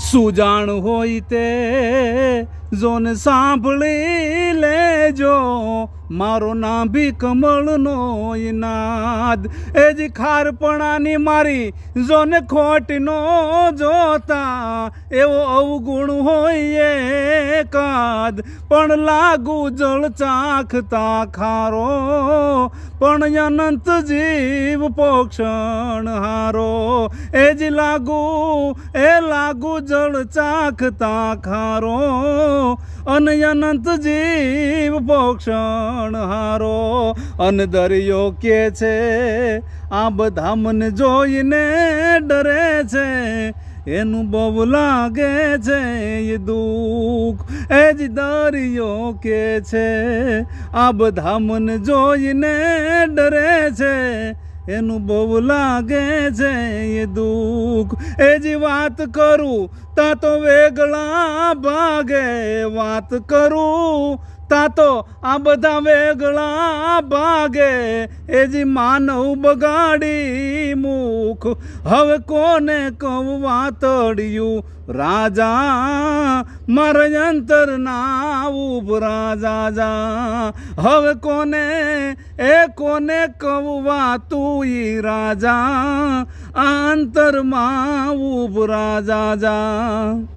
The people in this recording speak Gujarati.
સુજાણ હોય તે જોન સાંભળી લેજો. મારો નાભી કમળનો નાદ એ જ ખારપણાની મારી જોને ખોટનો જોતા. એવો અવગુણ હોય એકાદ, પણ લાગુ જળ ચાખતા ખારો. પણ અનંત જીવ પોક્ષણ હારો. એ જ લાગુ, એ લાગુ જળ ચાખતા ખારો. અને અનંત જીવ પોક્ષણ હારો. અને દરિયો કે છે, આ બધા મને જોઈને ડરે છે. એનું બહુ લાગે છે એ દુઃખ, એ જ દરિયો કે છે. આ બધા મને જોઈને ડરે છે એનું બહુ લાગે છે એ દુઃખ. એ જ વાત કરું, તા તો વેગળા ભાગે. વાત કરું, તા તો આ બધા વેગળા ભાગે. એ જ માનવ બગાડી મુખ હવે કોને કહું વાતડિયું? રાજા, મારા અંતર નાવું રાજા જા હવે કોને, એ કોને કહું વાતું ઈ રાજા? આ અંતરમાં ઉભ રાજા જા